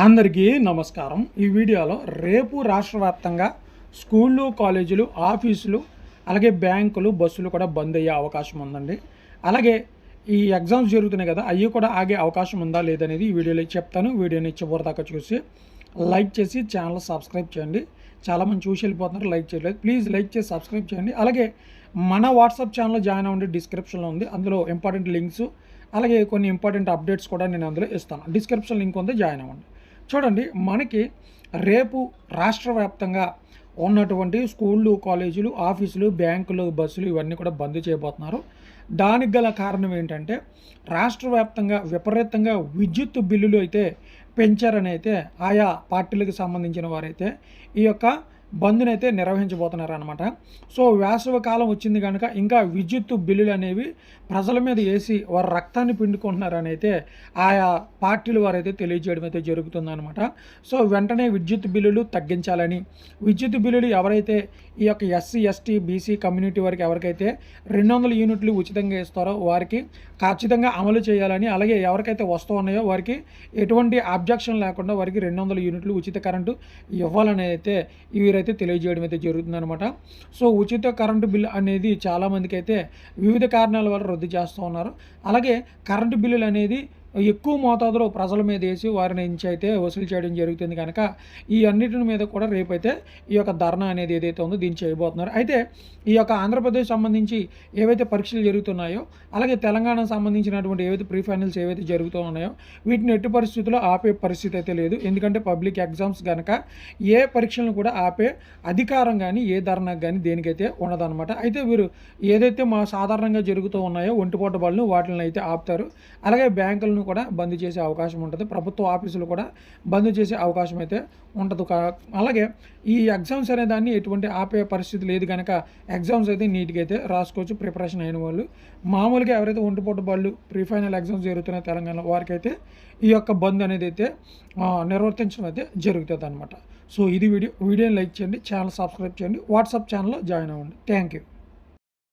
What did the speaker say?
అందరికీ నమస్కారం. ఈ వీడియోలో రేపు రాష్ట్ర వ్యాప్తంగా స్కూళ్ళు కాలేజీలు ఆఫీసులు అలాగే బ్యాంకులు బస్సులు కూడా బంద్ అయ్యే అవకాశం ఉందండి. అలాగే ఈ ఎగ్జామ్స్ జరుగుతున్నాయి కదా అవి కూడా ఆగే అవకాశం ఉందా లేదనేది ఈ వీడియోలో చెప్తాను. వీడియోని చివరిదాకా చూసి లైక్ చేసి ఛానల్ సబ్స్క్రైబ్ చేయండి. చాలామంది చూసి వెళ్ళిపోతున్నారు లైక్ చేయలేదు. ప్లీజ్ లైక్ చేసి సబ్స్క్రైబ్ చేయండి. అలాగే మన వాట్సాప్ ఛానల్ జాయిన్ అవ్వండి డిస్క్రిప్షన్లో ఉంది. అందులో ఇంపార్టెంట్ లింక్స్ అలాగే కొన్ని ఇంపార్టెంట్ అప్డేట్స్ కూడా నేను అందులో ఇస్తాను. డిస్క్రిప్షన్ లింక్ ఉంది జాయిన్ అవ్వండి. చూడండి మనకి రేపు రాష్ట్ర వ్యాప్తంగా ఉన్నటువంటి స్కూళ్ళు కాలేజీలు ఆఫీసులు బ్యాంకులు బస్సులు ఇవన్నీ కూడా బంద్ చేయబోతున్నారు. దానికి గల కారణం ఏంటంటే రాష్ట్ర వ్యాప్తంగా విపరీతంగా విద్యుత్ బిల్లులు అయితే పెంచారని అయితే ఆయా పార్టీలకు సంబంధించిన వారైతే ఈ యొక్క బంద్నైతే నిర్వహించబోతున్నారు అనమాట సో వేసవి కాలం వచ్చింది కనుక ఇంకా విద్యుత్ బిల్లులు అనేవి ప్రజల మీద వేసి వారి రక్తాన్ని పిండుకుంటున్నారని అయితే ఆయా పార్టీలు వారైతే తెలియజేయడం అయితే జరుగుతుందన్నమాట. సో వెంటనే విద్యుత్ బిల్లులు తగ్గించాలని విద్యుత్ బిల్లులు ఎవరైతే ఈ యొక్క ఎస్సీ ఎస్టీ బీసీ కమ్యూనిటీ వారికి ఎవరికైతే రెండు వందల యూనిట్లు ఉచితంగా ఇస్తారో వారికి ఖచ్చితంగా అమలు చేయాలని అలాగే ఎవరికైతే వస్తూ ఉన్నాయో వారికి ఎటువంటి అబ్జెక్షన్ లేకుండా వారికి రెండు వందల యూనిట్లు ఉచిత కరెంటు ఇవ్వాలని అయితే వీరైతే అయితే తెలియజేయడం అయితే జరుగుతుందన్నమాట. సో ఉచిత కరెంటు బిల్ అనేది చాలామందికి అయితే వివిధ కారణాల వల్ల రద్దు చేస్తూ ఉన్నారు. అలాగే కరెంటు బిల్లులు అనేది ఎక్కువ మోతాదులో ప్రజల మీద వేసి వారి నుంచి అయితే వసూలు చేయడం జరుగుతుంది కనుక ఈ అన్నిటిని మీద కూడా రేపైతే ఈ యొక్క ధర్నా అనేది ఏదైతే ఉందో దీన్ని చేయబోతున్నారు. అయితే ఈ యొక్క ఆంధ్రప్రదేశ్ సంబంధించి ఏవైతే పరీక్షలు జరుగుతున్నాయో అలాగే తెలంగాణకు సంబంధించినటువంటి ఏవైతే ప్రీ ఫైనల్స్ ఏవైతే జరుగుతూ ఉన్నాయో వీటిని ఎట్టి పరిస్థితుల్లో ఆపే పరిస్థితి అయితే లేదు. ఎందుకంటే పబ్లిక్ ఎగ్జామ్స్ కనుక ఏ పరీక్షలను కూడా ఆపే అధికారం కానీ ఏ ధర్నా కానీ దేనికైతే ఉండదన్నమాట. అయితే వీరు ఏదైతే మా సాధారణంగా జరుగుతూ ఉన్నాయో ఒంటిపోట బళ్ళు వాటిని అయితే ఆపుతారు. అలాగే బ్యాంకులను కూడా బంద్ చేసే అవకాశం ఉంటుంది. ప్రభుత్వ ఆఫీసులు కూడా బంద్ చేసే అవకాశం అయితే ఉంటుంది అలాగే ఈ ఎగ్జామ్స్ అనే దాన్ని ఎటువంటి ఆపే పరిస్థితి లేదు కనుక ఎగ్జామ్స్ అయితే నీట్గా అయితే రాసుకోవచ్చు. ప్రిపరేషన్ అయిన వాళ్ళు మామూలుగా ఎవరైతే ఒంటిపోటు బళ్ళు ప్రీ ఫైనల్ ఎగ్జామ్స్ జరుగుతున్నాయి తెలంగాణలో వారికైతే ఈ యొక్క బంద్ అనేది అయితే నిర్వర్తించడం అయితే జరుగుతుంది అనమాట సో ఇది వీడియో వీడియోని లైక్ చేయండి ఛానల్ సబ్స్క్రైబ్ చేయండి వాట్సాప్ ఛానల్లో జాయిన్ అవ్వండి. Thank you.